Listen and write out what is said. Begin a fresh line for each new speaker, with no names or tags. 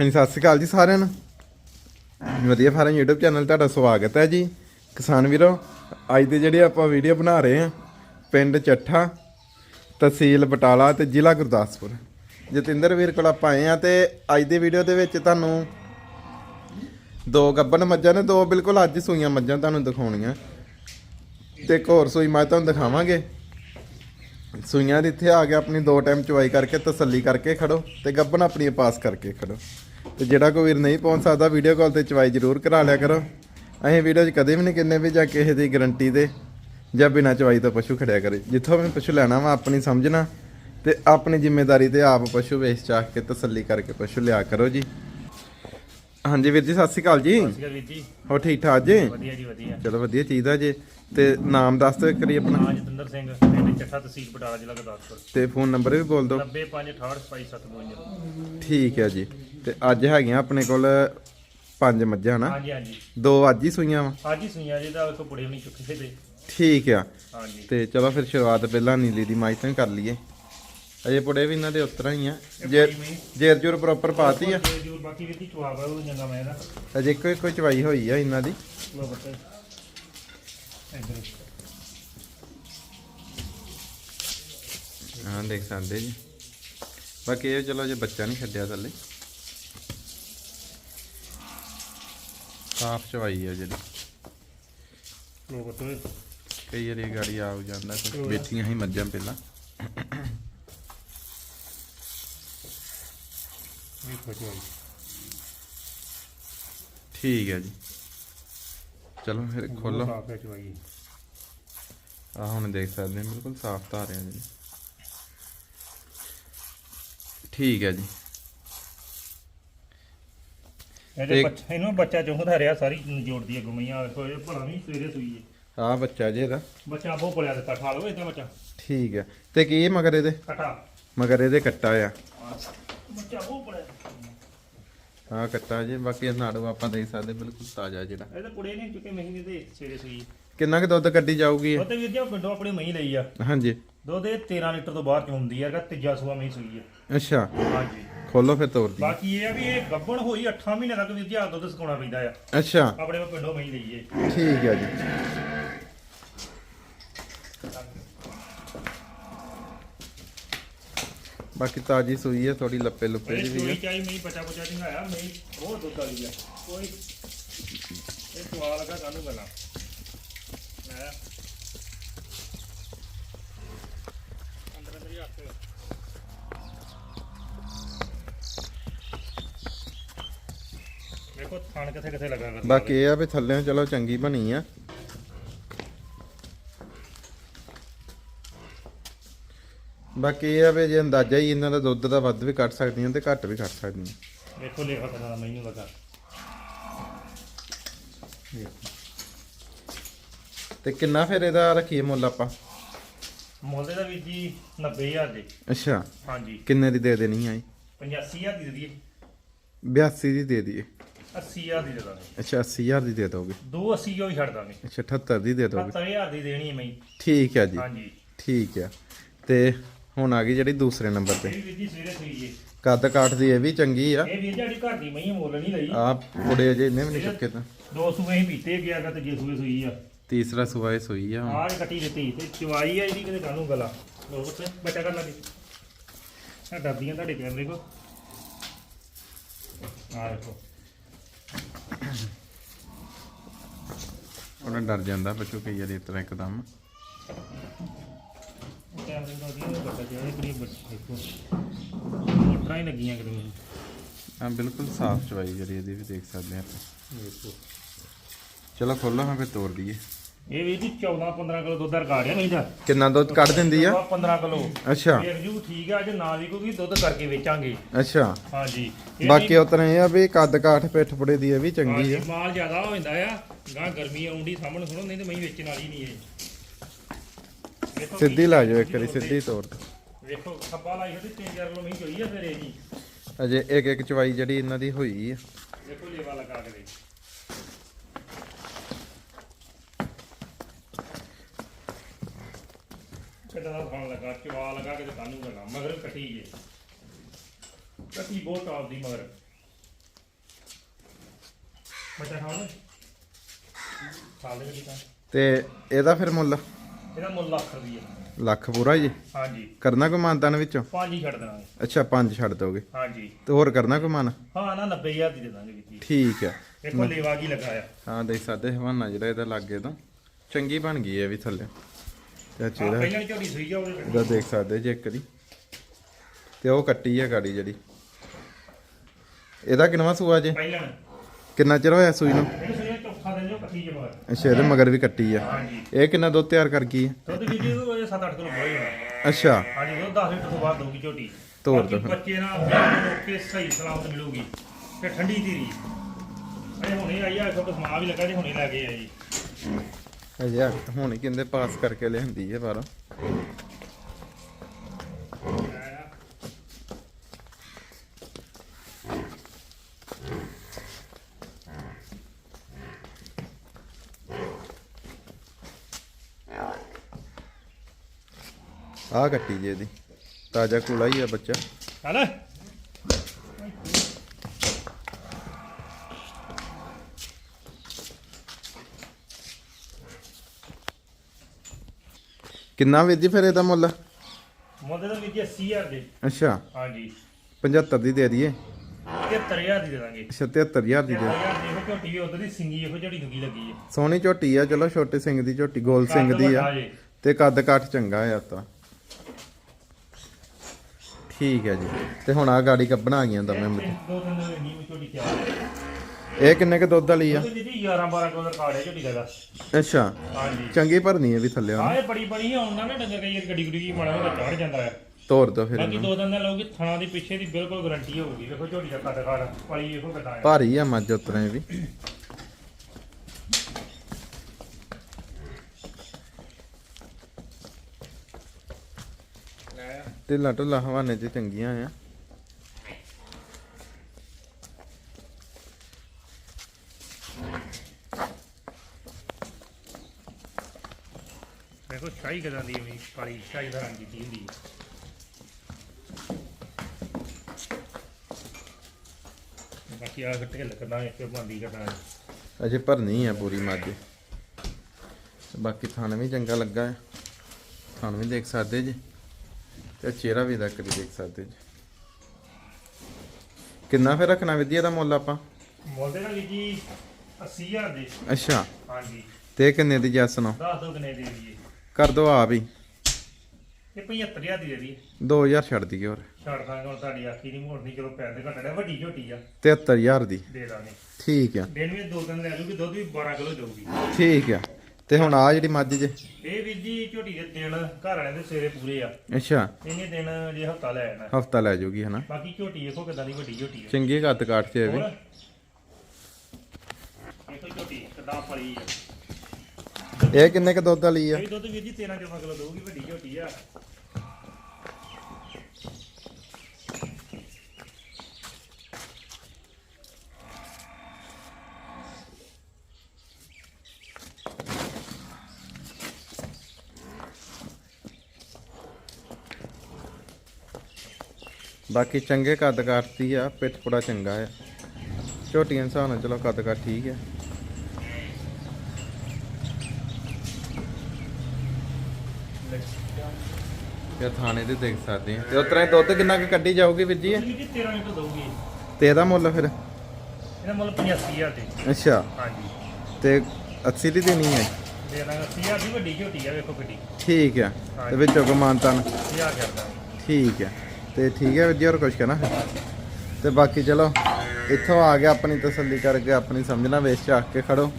ਹਾਂਜੀ, ਸਤਿ ਸ਼੍ਰੀ ਅਕਾਲ ਜੀ ਸਾਰਿਆਂ ਨੂੰ। ਵਧੀਆ ਫਾਰਮ YouTube ਚੈਨਲ ਤੁਹਾਡਾ ਸਵਾਗਤ ਹੈ ਜੀ। ਕਿਸਾਨ ਵੀਰੋ, ਅੱਜ ਦੇ ਜਿਹੜੇ ਆਪਾਂ ਵੀਡੀਓ ਬਣਾ ਰਹੇ ਹਾਂ, ਪਿੰਡ ਚੱਠਾ, ਤਹਿਸੀਲ ਬਟਾਲਾ ਤੇ ਜ਼ਿਲ੍ਹਾ ਗੁਰਦਾਸਪੁਰ। ਜਤਿੰਦਰ ਵੀਰ ਕੋਲ ਆਪਾਂ ਆਏ ਆ ਤੇ ਅੱਜ ਦੇ ਵੀਡੀਓ ਦੇ ਵਿੱਚ ਤੁਹਾਨੂੰ ਦੋ ਗੱਬਨ ਮੱਝਾਂ ਨੇ, ਦੋ ਬਿਲਕੁਲ ਅੱਜ ਸੂਈਆਂ ਮੱਝਾਂ ਤੁਹਾਨੂੰ ਦਿਖਾਉਣੀਆਂ। ਤੇ ਇੱਕ ਹੋਰ ਸੂਈ ਮੱਝ ਤੁਹਾਨੂੰ ਦਿਖਾਵਾਂਗੇ। ਸੂਈਆਂ ਦੇ ਇੱਥੇ ਆ ਕੇ ਆਪਣੀ ਦੋ ਟਾਈਮ ਚਵਾਈ ਕਰਕੇ, ਤਸੱਲੀ ਕਰਕੇ ਖੜੋ ਤੇ ਗੱਬਨ ਆਪਣੀ ਪਾਸ ਕਰਕੇ ਖੜੋ। ਤੇ ਜਿਹੜਾ ਕੋਈ ਵੀਰ ਨਹੀਂ ਪਹੁੰਚ ਸਕਦਾ ਵੀਡੀਓ ਕਾਲ ਤੇ ਚਵਾਈ ਜ਼ਰੂਰ ਕਰਾ ਲਿਆ ਕਰੋ। ਅਸੀਂ ਵੀਡੀਓ 'ਚ ਕਦੇ ਵੀ ਨਹੀਂ ਕਿੰਨੇ ਵੀ ਜਾਂ ਕਿਸੇ ਦੀ ਗਾਰੰਟੀ ਦੇ ਜਾਂ ਬਿਨਾਂ ਚਵਾਈ ਤੋਂ ਪਸ਼ੂ ਖੜਿਆ ਕਰੇ। ਜਿੱਥੋਂ ਵੀ ਪਸ਼ੂ ਲੈਣਾ ਵਾ ਆਪਣੀ ਸਮਝਣਾ ਤੇ ਆਪਣੀ ਜ਼ਿੰਮੇਵਾਰੀ ਤੇ ਆਪ ਪਸ਼ੂ ਵੇਚ ਚਾਹ ਕੇ ਤਸੱਲੀ ਕਰਕੇ ਪਸ਼ੂ ਲਿਆ ਕਰੋ ਜੀ। ਹਾਂਜੀ ਵੀਰ ਜੀ ਸਤਿ ਸ਼੍ਰੀ ਅਕਾਲ ਜੀ।
ਸਤਿ ਸ਼੍ਰੀ ਅਕਾਲ ਵੀਰ ਜੀ।
ਹੋ ਠੀਕ ਠਾਕ ਜੀ?
ਵਧੀਆ ਜੀ ਵਧੀਆ।
ਚਲੋ ਵਧੀਆ ਚਾਹੀਦਾ ਜੀ। ਤੇ ਨਾਮ ਦੱਸ ਦਿਓ ਕਰੀ ਆਪਣਾ।
ਹਾਂ ਜਤਿੰਦਰ ਸਿੰਘ ਪਿੰਡ ਚੱਠਾ ਤਹਿਸੀਲ ਬਟਾਲਾ ਜ਼ਿਲ੍ਹਾ ਗੁਰਦਾਸਪੁਰ।
ਤੇ ਫੋਨ ਨੰਬਰ ਵੀ ਬੋਲ ਦਿਓ।
95686752
ਠੀਕ ਹੈ ਜੀ। ਤੇ ਅੱਜ ਹੈਗੀਆਂ ਆਪਣੇ ਕੋਲ ਪੰਜ ਮੱਝਾਂ ਨਾ
ਹਾਂਜੀ ਹਾਂਜੀ।
ਦੋ ਅੱਜ ਹੀ ਸੂਈਆਂ ਵਾ?
ਅੱਜ ਹੀ ਸੁਈਆਂ ਜੀ ਦਾ ਇੱਕ ਪੁੜੇ ਨਹੀਂ ਚੁੱਕੇ ਤੇ
ਠੀਕ ਆ।
ਹਾਂਜੀ।
ਤੇ ਚਲੋ ਫਿਰ ਸ਼ੁਰੂਆਤ ਪਹਿਲਾਂ ਨੀਲੀ ਦੀ ਮਾਈ ਤੋਂ ਕਰ ਲਈਏ। ਅਜੇ ਪੁੜੇ ਵੀ ਇਹਨਾਂ ਦੇ ਉਤਰਾਂ ਹੀ ਆ। ਜੇਰ ਜੇਰ ਜੁਰ ਪ੍ਰੋਪਰ ਪਾਤੀ ਆ
ਤੇ ਜੋ ਬਾਕੀ ਉਹ ਮੈਂ
ਅਜੇ ਇੱਕੋ ਇੱਕੋ ਚਵਾਈ ਹੋਈ ਆ ਇਹਨਾਂ ਦੀ।
ਲੋ ਬੱਤੇ ਇੱਧਰ।
ਹਾਂ ਦੇਖ ਸਕਦੇ ਜੀ। ਬਾਕੀ ਇਹ ਚਲੋ ਜੇ ਬੱਚਾ ਨਹੀਂ ਛੱਡਿਆ ਥੱਲੇ। ਸਾਫ਼ ਚਵਾਈ ਆ ਜਿਹੜੀ।
ਲੋ ਬੱਤੇ
ਕਈ ਵਾਰੀ ਗਾੜੀ ਆ ਜਾਂਦਾ ਕੁਝ ਬੈਠੀਆਂ ਹੀ ਮੱਝਾਂ ਪਹਿਲਾਂ। ਠੀਕ ਹੈ ਜੀ। ਚਲੋ ਫਿਰ ਖੋਲੋ। ਆ ਹੁਣ ਦੇਖ ਸਕਦੇ ਹਾਂ ਬਿਲਕੁਲ ਸਾਫ਼ ਧਾਰ ਹੈ ਜੀ ਠੀਕ ਹੈ ਜੀ।
ਇਹਦੇ ਬੱਚਾ ਇਹਨੂੰ ਬੱਚਾ ਚੁੰਗਦਾ ਰਿਹਾ ਸਾਰੀ ਜੋੜਦੀ ਹੈ ਗੁਮਈਆਂ ਵੇਖੋ ਇਹ ਭਲਾ ਨਹੀਂ ਸਵੇਰੇ ਸੂਈ ਹੈ
ਆ ਬੱਚਾ ਜੀ ਇਹਦਾ।
ਬੱਚਾ ਬਹੁਤ ਪੜਿਆ ਦਿੱਤਾ ਖਾ ਲਓ ਇਹਦਾ ਬੱਚਾ।
ਠੀਕ ਹੈ। ਤੇ ਕੀ ਇਹ ਮਗਰ ਇਹਦੇ?
ਕਟਾ।
ਮਗਰ ਇਹਦੇ ਕੱਟਾ ਆ।
ਬੱਚਾ ਬਹੁਤ ਪੜਿਆ
ਆ ਕੱਟਾ ਜੀ ਬਾਕੀ ਇਹ ਨਾੜੂ ਆਪਾਂ ਦੇਖ ਸਕਦੇ ਬਿਲਕੁਲ ਤਾਜ਼ਾ ਜਿਹੜਾ।
ਇਹਦੇ ਪੁੜੇ ਨਹੀਂ ਚੁੱਕੇ ਮਹੀਨੇ ਦੇ ਸਵੇਰੇ ਸੂਈ
ਕਿੰਨਾ ਕੁ ਦੁੱਧ ਕੱਢੀ ਜਾਊਗੀ ਇਹ?
ਉਹ ਤੇ ਵੀਰ ਜੀ ਉਹ ਪਿੰਡੋਂ ਆਪਣੀ ਮਹੀਂ ਲਈ ਆ।
ਹਾਂਜੀ।
ਦੁੱਧ ਇਹ 13 ਲੀਟਰ ਤੋਂ ਬਾਹਰ ਚ ਹੁੰਦੀ ਹੈਗਾ ਤੀਜਾ ਸੂਆ ਮਹੀਂ ਸੂਈ ਆ।
ਅੱਛਾ।
ਹਾਂਜੀ।
ਖੋਲੋ ਫਿਰ ਤੋਰ ਦੀ।
ਬਾਕੀ ਇਹ ਆ ਵੀ ਇਹ ਗੱਭਣ ਹੋਈ 8 ਮਹੀਨੇ ਤੱਕ ਵੀਰ ਜੀ ਆ ਦੁੱਧ ਸੁਕਾਉਣਾ ਪੈਂਦਾ ਆ।
ਅੱਛਾ।
ਆਪਣੇ ਕੋਲ ਪਿੰਡੋਂ ਮਹੀਂ ਲਈ ਏ
ਠੀਕ ਹੈ ਜੀ। ਬਾਕੀ ਤਾਜੀ ਸੂਈ ਹੈ ਥੋੜੀ ਲੱਪੇ ਲੁੱਪੇ
ਇਹ
ਦੀ ਵੀ
ਸੂਈ
ਹੈ
ਚਾਈ ਮਹੀਂ ਬਚਾ ਬਚਾ ਢਿੰਗਾਇਆ ਮਹੀਂ ਬਹੁਤ ਦੁੱਧ ਵਾਲੀ ਆ। ਕੋਈ ਇਹ ਸਵਾਲ ਲਗਾ ਕਾਨੂੰ ਗੱਲਾਂ ਮੈਂ ਅੰਦਰ ਅੰਦਰ ਹੀ ਹੱਥ ਦੇਖੋ ਥਣ ਕਿੱਥੇ ਕਿੱਥੇ ਲੱਗਾ ਕਰਦਾ
ਬਾਕੀ ਇਹ ਆ ਵੀ ਥੱਲੇ ਚਲੋ ਚੰਗੀ ਬਣੀ ਆ। ਬਾਕੀ ਇਹ ਆ ਵੀ ਜੇ ਅੰਦਾਜ਼ਾ ਹੀ ਇਹਨਾਂ ਦਾ ਦੁੱਧ ਦਾ ਵੱਧ ਵੀ ਕੱਢ ਸਕਦੀਆਂ ਤੇ ਘੱਟ ਵੀ ਕੱਢ ਸਕਦੀਆਂ।
ਦੇਖੋ ਲੇਖਾ ਕਰਨਾ ਮੈਨੂੰ ਲੱਗਾ।
ਤੇ ਕਿੰਨਾ ਫਿਰ ਇਹਦਾ ਰੱਖੀਏ ਮੁੱਲ ਆਪਾਂ?
ਮੁੱਲ ਦਾ ਵੀਰ ਜੀ 90000 ਦੇ।
ਅੱਛਾ।
ਹਾਂਜੀ।
ਕਿੰਨੇ ਦੀ ਦੇ ਦੇਣੀ ਆਈ
85000 ਦੀ ਦੇ ਦਈਏ।
82 ਦੀ ਦੇ ਦਈਏ।
80000 ਦੀ ਦੇ ਦਾਂਗੇ।
ਅੱਛਾ 80000 ਦੀ ਦੇ ਦੋਗੇ।
280 ਉਹ ਹੀ ਛੱਡ ਦਾਂਗੇ।
ਅੱਛਾ 78 ਦੀ ਦੇ ਦੋਗੇ।
70000 ਦੀ ਦੇਣੀ ਹੈ ਮੈਂ
ਠੀਕ ਹੈ ਜੀ।
ਹਾਂਜੀ।
ਠੀਕ ਹੈ। ਤੇ ਹੁਣ ਆ ਗਈ ਜਿਹੜੀ ਦੂਸਰੇ ਨੰਬਰ
ਇਹ
ਤੇ।
ਵੀ ਵੀਰ ਜੀ ਸਵੇਰੇ ਜੇ।
ਕੱਦ ਕਾਠ ਦੀ ਇਹ ਵੀ ਚੰਗੀ ਆ।
ਇਹ ਵੀਰ ਜੀ ਸਾਡੀ ਘਰ ਦੀ ਮਹੀਂ ਮੁੱਲ ਨਹੀਂ ਲਈ।
ਆ ਪੁੜੇ ਜੇ ਇਹਨੇ ਵੀ ਨਹੀਂ ਚੁੱਕੇ ਤਾਂ।
ਦੋ ਸੂਏ ਹੀ ਪੀਤੇ ਗਿਆਗਾ ਤੇ ਜੇ ਸੂਏ ਸੂਈ ਆ।
ਤੀਸਰਾ ਸੂਆ ਇਹ ਸੂਈ ਆ।
ਆਹ ਕੱਟੀ ਦਿੱਤੀ। ਤੇ ਚਵਾਈ ਆ ਜਿਹੜੀ ਕਿਤੇ ਕਾਨੂੰ ਗਲਾ। ਲੋ ਬੱਚੇ ਬੱਚਾ ਕਰ ਲੱਗੇ। ਆ ਡੱਬੀਆਂ ਤੁਹਾਡੇ ਕੈਮਰੇ ਕੋ ਆ ਦੇਖੋ।
ਉਹਨਾਂ ਡਰ ਜਾਂਦਾ ਬੱਚੂ ਕਈ ਵਾਰੀ ਇਸ ਤਰ੍ਹਾਂ ਇੱਕਦਮ।
ਕੈਮਰੇ ਦਾ ਦੀ ਬੱਚਾ ਜਿਹੜੇ ਕਰੀ ਬੱਚੇ ਦੇਖੋ ਮੋਟਰਾਂ ਹੀ ਲੱਗੀਆਂ ਕਿਤੇ। ਮੈਨੂੰ
ਆ ਬਿਲਕੁਲ ਸਾਫ਼ ਚਵਾਈ ਜਿਹੜੀ ਇਹਦੀ ਵੀ ਦੇਖ ਸਕਦੇ ਆ ਆਪਾਂ।
ਦੇਖੋ।
ਚਲੋ ਖੋਲੋ ਹਾਂ ਫਿਰ ਤੋੜ ਦਈਏ।
ਇਹ ਵੀ ਜੀ 14 15 ਕਿਲੋ ਦੁੱਧ ਰਿਕਾਰਡ ਆ ਨਹੀਂ ਦਾ
ਕਿੰਨਾ ਦੁੱਧ ਕੱਢ ਦਿੰਦੀ ਆ?
15 ਕਿਲੋ।
ਅੱਛਾ।
ਵੇਖ ਜੂ ਠੀਕ ਆ ਅੱਜ ਨਾ ਵੀ ਕੋਈ ਦੁੱਧ ਕਰਕੇ ਵੇਚਾਂਗੇ।
ਅੱਛਾ।
ਹਾਂਜੀ। ਇਹ
ਬਾਕੀ ਉਤਰਾ ਇਹ ਆ ਵੀ ਕੱਦ ਕਾਠ ਪਿੱਠ ਪੁੜੇ ਦੀ ਇਹ ਵੀ ਚੰਗੀ
ਹਾਂਜੀ,
ਆ
ਮਾਲ ਜ਼ਿਆਦਾ ਹੋ ਜਾਂਦਾ ਆ। ਗਾਂ ਗਰਮੀ ਆਉਂਦੀ ਸਾਹਮਣੇ ਸੁਣੋ ਨਹੀਂ ਤੇ ਮੈਂ ਵੇਚਣ ਵਾਲੀ ਨਹੀਂ ਇਹ।
ਸਿੱਧੀ ਲਾ ਜਾਓ ਇੱਕ ਵਾਰੀ ਸਿੱਧੀ ਤੋੜ ਦਿਓ।
ਵੇਖੋ ਖੱਬਾ ਲਾਈ ਹੋਈ 3000 ਕਿਲੋ ਮਹੀਂ ਚੋਈ ਆ ਫਿਰ ਇਹ ਜੀ।
ਅਜੇ ਇੱਕ ਇੱਕ ਚਵਾਈ ਜਿਹੜੀ ਇਹਨਾਂ ਦੀ ਹੋਈ ਆ।
ਵੇਖੋ ਲੇਵਾ ਲਗਾ ਕੇ ਦੇ ਕਿੱਦਾਂ ਦਾ ਖਾਣ ਲੱਗਾ ਚਵਾ ਲਗਾ ਕੇ ਤੇ ਕਾਨੂੰ ਲਗਾ ਮਗਰ ਕੱਟੀ ਜੇ। ਕੱਟੀ ਬਹੁਤ ਟੌਪ ਦੀ ਮਗਰ। ਬੱਚਾ ਖਾਣਾ ਖਾ ਲੈ ਜੀ ਤਾਂ।
ਇਹਦਾ ਫਿਰ ਮੁੱਲ?
ਇਹਦਾ ਮੁੱਲ ਲੱਖ ਰੁਪਈਆ
ਲੱਖ ਪੂਰਾ ਜੀ?
ਹਾਂਜੀ।
ਕਰਨਾ ਕੋਈ ਮਾਨਤਾਨ ਵਿੱਚੋਂ?
ਪੰਜ ਹੀ ਛੱਡ ਦੇਣਾ
ਅੱਛਾ ਪੰਜ ਛੱਡ ਦੋਗੇ।
ਹਾਂਜੀ।
ਤੇ ਹੋਰ ਕਰਨਾ ਕੋਈ ਮਾਨ?
ਹਾਂ ਨਾ 90000 ਦੀ ਦੇ ਦਾਂਗੇ ਵੀਰ ਜੀ।
ਠੀਕ ਆ
ਦੇਖੋ ਲੇਵਾ ਕੀ ਲੱਗਾ ਆ
ਹਾਂ ਦੇਖ ਸਕਦੇ ਹਵਾਨਾ ਜਿਹੜਾ ਇਹਦਾ ਲੱਗੇ ਤੋਂ। ਚੰਗੀ ਬਣ ਗਈ ਹੈ ਵੀ ਥੱਲੇ। ਆਹ ਚਿਹਰਾ
ਪਹਿਲਾਂ ਹੀ ਝੋਟੀ ਸੂਈ ਜਾਓਗੇ
ਇਹਦਾ ਦੇਖ ਸਕਦੇ ਜੇ ਇੱਕ ਦੀ। ਤੇ ਉਹ ਕੱਟੀ ਹੈ ਗਾੜੀ ਜਿਹੜੀ। ਇਹਦਾ ਕਿੰਨਵਾ ਸੂਆ ਜੇ?
ਪਹਿਲਾਂ।
ਕਿੰਨਾ ਚਿਰ ਹੋਇਆ ਸੂਈ ਨੂੰ?
ਇਹ ਸੂਈ ਚੌਥਾ ਦਿਨ ਜੋ ਕੱਟੀ ਜਮਾ
ਅੱਛਾ ਇਹਦੇ ਮਗਰ ਵੀ ਕੱਟੀ ਆ।
ਹਾਂਜੀ।
ਇਹ ਕਿੰਨਾ ਦੁੱਧ ਤਿਆਰ ਕਰ ਗਈ ਹੈ
ਦੁੱਧ ਵੀਰ ਜੀ ਉਹ 7-8 ਕਿਲੋ ਬੋਈ ਹੋਣਾ
ਅੱਛਾ।
ਹਾਂਜੀ ਉਹ 10 ਲੀਟਰ ਤੋਂ ਬਾਅਦ ਦਊਗੀ ਝੋਟੀ।
ਤੋਰ
ਬਾਕੀ
ਫਿਰ।
ਬੱਚੇ ਨਾਲ ਓਕੇ ਸਹੀ ਸਲਾਮਤ ਮਿਲੂਗੀ। ਤੇ ਠੰਡੀ ਧੀਰੀ। ਅਜੇ ਹੁਣੇ ਆਈ ਆ ਇੱਕ ਸਮਾ ਵੀ ਲੱਗਾ ਜੇ ਹੁਣੇ ਲੈ ਗਏ ਆ ਜੀ
ਹੁਣ ਕਹਿੰਦੇ ਪਾਸ ਕਰਕੇ ਲਿਆਂਦੀ ਹੈ ਪਰ ਆ ਕੱਟੀ ਜੇ ਇਹਦੀ। ਤਾਜ਼ਾ ਕੂਲਾ ਹੀ ਆ ਬੱਚਾ।
ਚੱਲ।
ਕਿੰਨਾ ਵੀਰ ਜੀ ਫਿਰ ਇਹਦਾ ਮੁੱਲ?
ਮੁੱਲ ਦਾ ਵੀਰ ਜੀ 80000 ਦੇ।
ਅੱਛਾ।
ਹਾਂਜੀ।
75 ਦੀ ਦੇ ਦਈਏ।
73000 ਦੀ ਦੇ ਦਾਂਗੇ
77000 ਦੀ ਦੇ।
73000 ਦੀ ਇਹੋ ਝੋਟੀ ਉਧਰ ਦੀ ਸਿੰਗੀ ਇਹੋ ਜਿਹੜੀ ਦੁਗੀ ਲੱਗੀ ਹੈ
ਸੋਹਣੀ ਝੋਟੀ ਆ ਚਲੋ ਛੋਟੇ ਸਿੰਘ ਦੀ ਝੋਟੀ ਗੋਲ ਸਿੰਘ ਦੀ ਆ। ਤੇ ਕੱਦ ਕਾਠ ਚੰਗਾ ਆ ਤਾਂ। ਠੀਕ ਹੈ ਜੀ। ਤੇ ਹੁਣ ਆ ਗਾੜੀ ਕੱਢਣਾ ਆ ਗਈਆਂ
ਇਹ
ਮੁੱਤੇ
ਦੋ ਤਿੰਨ ਦਿਨ ਨਹੀਂ ਝੋਟੀ ਤਿਆਰ ਹੈ
ਇਹ ਕਿੰਨੇ ਕ ਦੁੱਧ ਵਾਲੀ ਆ?
ਜੀ 11 12 ਕਿਲੋ ਦਾ ਹੈ ਝੋਟੀ ਦਾ
ਅੱਛਾ।
ਹਾਂਜੀ।
ਚੰਗੀ ਭਰਨੀ ਹੈ ਵੀ ਥੱਲੇ ਉਹਨੇ।
ਇਹ ਬੜੀ ਬੜੀ ਆਉਂਦਾ ਨਾ ਡੰਗਰ ਕਈ ਵਾਰ ਗੱਡੀ ਗੁੱਡੀ ਕੀ ਮਾੜਾ ਮੋਟਾ ਚੜ ਜਾਂਦਾ ਹੈ।
ਤੋਰ ਦੋ ਫਿਰ
ਬਾਕੀ ਦੋ ਦਿਨ ਦਾ ਲੋਗੀ ਥਣਾ ਦੀ ਪਿੱਛੇ ਦੀ ਬਿਲਕੁਲ ਗਾਰੰਟੀ ਹੋਊਗੀ। ਵੇਖੋ ਝੋਟੀ ਦਾ ਕੱਦ ਖਾੜ ਵਾਲੀ ਵੇਖੋ ਕਿੱਦਾਂ ਹੈ
ਭਾਰੀ ਆ ਮੱਝ ਉਤਰੇ ਵੀ। ਢਿੱਲਾ ਢੁੱਲਾ ਹਵਾਨੇ ਚ ਚੰਗੀਆਂ ਆ।
ਵੇਖੋ ਸ਼ਾਹੀ ਕਿਦਾਂ ਦੀ ਵੀ ਕਾਲੀ ਸ਼ਾਹੀ ਦਾ ਰੰਗ ਕੀਤੀ ਹੁੰਦੀ ਹੈ ਬਾਕੀ ਆ ਘੱਟੇ ਲੱਗਣਾ ਇੱਕ ਬੰਦੀ ਕਰਨਾ
ਅਜੇ ਭਰਨੀ ਆ ਪੂਰੀ ਮੱਝ। ਬਾਕੀ ਥਣ ਵੀ ਚੰਗਾ ਲੱਗਾ ਹੈ। ਥਣ ਵੀ ਦੇਖ ਸਕਦੇ ਜੀ ਤੇ ਚਿਹਰਾ ਵੀ ਦਾ ਕਰੀ ਦੇਖ ਸਕਦੇ ਜੀ। ਕਿੰਨਾ ਫਿਰ ਰੱਖਣਾ ਵਿਦਿਆ ਦਾ ਮੁੱਲ ਆਪਾਂ?
ਮੁੱਲ ਦੇ ਨਾਲ ਜੀ 80000 ਦੇ।
ਅੱਛਾ।
ਹਾਂਜੀ।
ਤੇ ਕਿੰਨੇ ਦੀ ਜੱਸ ਨੂੰ?
ਦੱਸ ਦੋ ਕਿੰਨੇ ਦੀ ਜੀ
ਕਰ ਦੋ ਆ ਵੀ
ਇਹ 75000 ਦੀ ਦੇ ਦੀ
2000 ਛੱਡ ਦਈਏ ਹੋਰ।
ਛੱਡ ਦਾਂਗੇ ਹੁਣ ਤੁਹਾਡੀ ਆਖੀ ਨਹੀਂ ਮੋੜਨੀ ਚਲੋ ਪੈਰ ਦੇ ਘਟੜਾ ਵੱਡੀ ਝੋਟੀ ਆ।
73000 ਦੀ।
ਦੇ ਦਾਂਗੇ।
ਠੀਕ ਆ।
ਦਿਨ ਵੀ ਦੋ ਤਿੰਨ ਲੈ ਲੂਗੀ ਦੁੱਧ ਵੀ 12 ਕਿਲੋ ਦੇਊਗੀ
ਠੀਕ ਆ। ਤੇ ਹੁਣ ਆ ਜਿਹੜੀ ਮੱਝ ਜੇ।
ਇਹ ਵੀਰ ਜੀ ਝੋਟੀ ਦੇ ਦਿਨ ਘਰ ਵਾਲਿਆਂ ਦੇ ਸਵੇਰੇ ਪੂਰੇ ਆ।
ਅੱਛਾ।
ਇਹਨੇ ਦਿਨ ਜੇ ਹਫਤਾ ਲੈ ਆਣਾ
ਹਫਤਾ ਲੈ ਜਾਊਗੀ ਹਨਾ।
ਬਾਕੀ ਝੋਟੀ ਵੇਖੋ ਕਿਦਾਂ ਦੀ ਵੱਡੀ ਝੋਟੀ ਆ।
ਚੰਗੀ ਕੱਦ ਕਾਠ ਚ ਇਹ ਵੀ।
ਹੋਰ? ਵੇਖੋ ਝੋਟੀ ਕਿਦਾਂ ਪਲੀ ਆ।
ਇਹ ਕਿੰਨੇ ਕ ਦੁੱਧ ਵਾਲੀ ਆ?
ਇਹ ਵੀ ਦੁੱਧ ਵੀਰ ਜੀ 13 14 ਕਿਲੋ ਦੇਊਗੀ ਵੱਡੀ ਝੋਟੀ ਆ।
ਬਾਕੀ ਚੰਗੇ ਕੱਦ ਦੀ ਆ ਪਿੱਠ ਪੁੜਾ ਚੰਗਾ ਆ। ਝੋਟੀਆਂ ਹਿਸਾਬ ਨਾਲ ਚਲੋ ਕੱਦ ਕਾਠ ਠੀਕ ਆ। ਇਹ ਥਾਣੇ ਤੇ ਦੇਖ ਸਕਦੇ ਆ। ਤੇ ਉਤਰਾ ਦੁੱਧ ਕਿੰਨਾ ਕੁ ਕੱਢੀ ਜਾਊਗੀ ਵੀਰ ਜੀ ਇਹ?
ਵੀਰ ਜੀ 13 ਲੀਟਰ ਦੇਊਗੀ।
ਤੇ ਇਹਦਾ ਮੁੱਲ ਫਿਰ?
ਇਹਦਾ ਮੁੱਲ 85000 ਦੇ
ਅੱਛਾ।
ਹਾਂਜੀ।
ਤੇ 80 ਦੀ ਦੇਣੀ ਹੈ?
ਦੇ ਦਾਂਗੇ 80000 ਦੀ ਵੱਡੀ ਝੋਟੀ ਆ ਵੇਖੋ ਕਿੱਡੀ।
ਠੀਕ ਆ। ਤੇ ਵਿੱਚੋਂ ਕੋ ਮਾਨਤਨ
1000 ਕਰਦਾ
ਠੀਕ ਹੈ ਤੇ ਠੀਕ ਹੈ ਵੀਰ ਜੀ ਹੋਰ ਕੁਝ ਕਹਿਣਾ? ਤੇ ਬਾਕੀ ਚਲੋ ਇੱਥੋਂ ਆ ਗਿਆ ਆਪਣੀ ਤਸੱਲੀ ਕਰਕੇ ਆਪਣੀ ਸਮਝਣਾ ਵੇਚ ਚੱਕ ਕੇ ਖੜੋ।